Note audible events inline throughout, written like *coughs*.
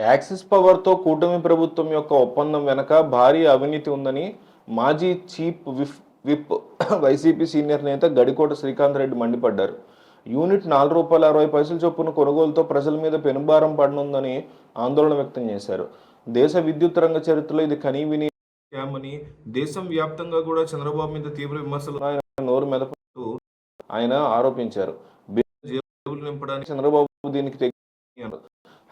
Axis పవర్తో కూటమి ప్రభుత్వం యొక్క ఒప్పందం వెనక భారీ అవినీతి ఉందని మాజీ chief whip whip *coughs* YCP senior నేత గడికోట శ్రీకాంత్ రెడ్డి మండిపడ్డారు. యూనిట్ నాలుగు రూపాయల అరవై పైసలు చొప్పున కొనుగోలుతో ప్రజల మీద పెనుభారం పడనుందని ఆందోళన వ్యక్తం చేశారు. దేశ విద్యుత్ రంగ చరిత్రలో ఇది కనీవిని స్కామ్ దేశం వ్యాప్తంగా కూడా చంద్రబాబు మీద తీవ్ర విమర్శలు ఆయన నోరు మెదపడుతూ ఆయన ఆరోపించారు. నింపడానికి చంద్రబాబు దీనికి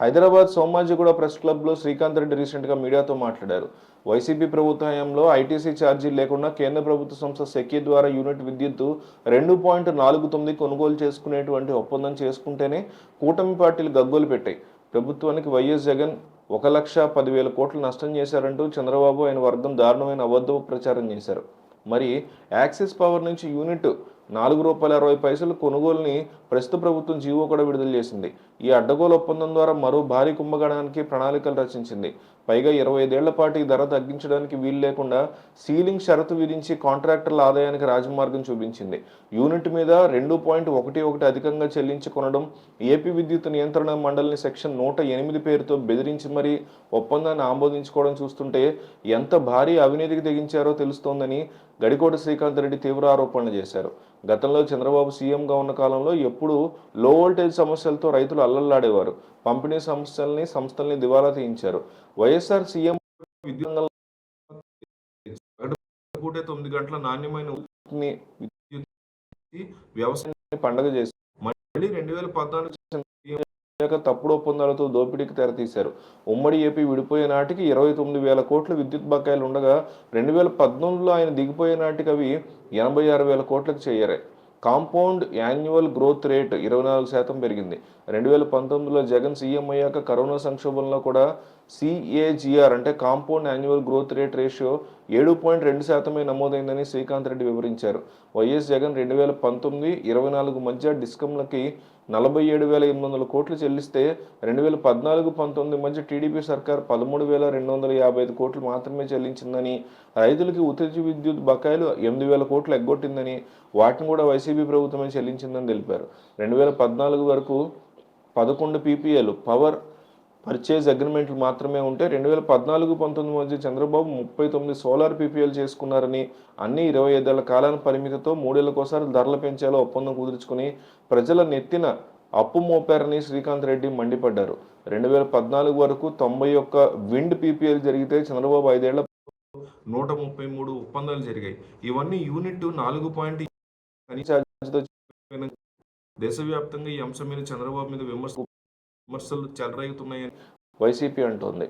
హైదరాబాద్ సోమాజిగూడ ప్రెస్ క్లబ్లో శ్రీకాంత్ రెడ్డి రీసెంట్గా మీడియాతో మాట్లాడారు. వైసీపీ ప్రభుత్వ హయాంలో ఐటీసీ ఛార్జీలు లేకుండా కేంద్ర ప్రభుత్వ సంస్థ సెకీ ద్వారా యూనిట్ విద్యుత్తు రెండు పాయింట్ నాలుగు తొమ్మిది కొనుగోలు చేసుకునేటువంటి ఒప్పందం చేసుకుంటేనే కూటమి పార్టీలు గగ్గోలు పెట్టాయి. ప్రభుత్వానికి వైఎస్ జగన్ ఒక లక్ష పదివేల కోట్లు నష్టం చేశారంటూ చంద్రబాబు ఆయన వర్గం దారుణమైన అబద్ధ ప్రచారం చేశారు. మరి యాక్సిస్ పవర్ నుంచి యూనిట్ నాలుగు రూపాయల అరవై పైసలు కొనుగోలుని ప్రస్తుత ప్రభుత్వం జీవో కూడా విడుదల చేసింది. ఈ అడ్డగోలు ఒప్పందం ద్వారా మరో భారీ కుంభగణానికి ప్రణాళికలు రచించింది. పైగా ఇరవై ఐదేళ్ళ పాటు ఈ ధర తగ్గించడానికి వీలు లేకుండా సీలింగ్ షరతు విధించి కాంట్రాక్టర్ల ఆదాయానికి రాజమార్గం చూపించింది. యూనిట్ మీద రెండు పాయింట్ ఒకటి ఒకటి అధికంగా చెల్లించి కొనడం ఏపీ విద్యుత్ నియంత్రణ మండలిని సెక్షన్ నూట ఎనిమిది పేరుతో బెదిరించి మరీ ఒప్పందాన్ని ఆమోదించుకోవడం చూస్తుంటే ఎంత భారీ అవినీతికి తెగించారో తెలుస్తోందని గడికోట శ్రీకాంత్ రెడ్డి తీవ్ర ఆరోపణలు చేశారు. గతంలో చంద్రబాబు సీఎంగా ఉన్న కాలంలో ఎప్పుడు లో వోల్టేజ్ సమస్యలతో రైతులు అల్లల్లాడేవారు. పంపిణీ సంస్థల్ని సంస్థల్ని దివాలా తీయించారు. వైఎస్ఆర్ సీఎం విద్యుత్ పూటే తొమ్మిది గంటల నాణ్యమైన వ్యవసాయాన్ని పండగ చేశారు మళ్ళీ రెండు వేల పద్నాలుగు అయ్యాక తప్పుడు ఒప్పందాలతో దోపిడీకి తెరతీశారు. ఉమ్మడి ఏపీ విడిపోయే నాటికి ఇరవై తొమ్మిది వేల కోట్ల విద్యుత్ బకాయిలు ఉండగా రెండు వేల పద్నాలుగులో ఆయన దిగిపోయే నాటికి అవి ఎనభై ఆరు వేల కోట్లకు చేరాయి. కాంపౌండ్ యాన్యువల్ గ్రోత్ రేట్ ఇరవై నాలుగు శాతం పెరిగింది. రెండు వేల పంతొమ్మిదిలో జగన్ సీఎం అయ్యాక కరోనా సంక్షోభంలో కూడా సిఏజిఆర్ అంటే compound annual growth rate ratio ఏడు పాయింట్ రెండు శాతమే నమోదైందని శ్రీకాంత్ రెడ్డి వివరించారు. వైఎస్ జగన్ రెండు వేల పంతొమ్మిది ఇరవై నాలుగు మధ్య డిస్కంలకి నలభై ఏడు వేల ఎనిమిది వందల కోట్లు చెల్లిస్తే రెండు వేల పద్నాలుగు పంతొమ్మిది మధ్య టీడీపీ సర్కార్ పదమూడు వేల రెండు వందల యాభై ఐదు కోట్లు మాత్రమే చెల్లించిందని రైతులకి ఉత్తేజ విద్యుత్ బకాయిలు ఎనిమిది వేల కోట్లు ఎగ్గొట్టిందని వాటిని కూడా వైసీపీ ప్రభుత్వమే చెల్లించిందని తెలిపారు. రెండు వేల పద్నాలుగు వరకు పదకొండు పీపీఎల్ పవర్ పర్చేజ్ అగ్రిమెంట్లు మాత్రమే ఉంటే రెండు వేల పద్నాలుగు పంతొమ్మిది మధ్య చంద్రబాబు ముప్పై తొమ్మిది సోలార్ పీపీఎల్ చేసుకున్నారని అన్ని ఇరవై ఐదేళ్ళ కాలాల పరిమితితో మూడేళ్ళకోసారి ధరలు పెంచేలా ఒప్పందం కుదుర్చుకుని ప్రజల నెత్తిన అప్పు మోపారని శ్రీకాంత్ రెడ్డి మండిపడ్డారు. రెండు వేల పద్నాలుగు వరకు తొంభై ఒక్క విండ్ పీపీఎల్ జరిగితే చంద్రబాబు ఐదేళ్ళ నూట ముప్పై మూడు ఒప్పందాలు జరిగాయి. ఇవన్నీ యూనిట్ నాలుగు పాయింట్ దేశవ్యాప్తంగా ఈ అంశం మీద చంద్రబాబు మీద విమర్శ విమర్శలు చెలరేగుతున్నాయని వైసీపీ అంటోంది.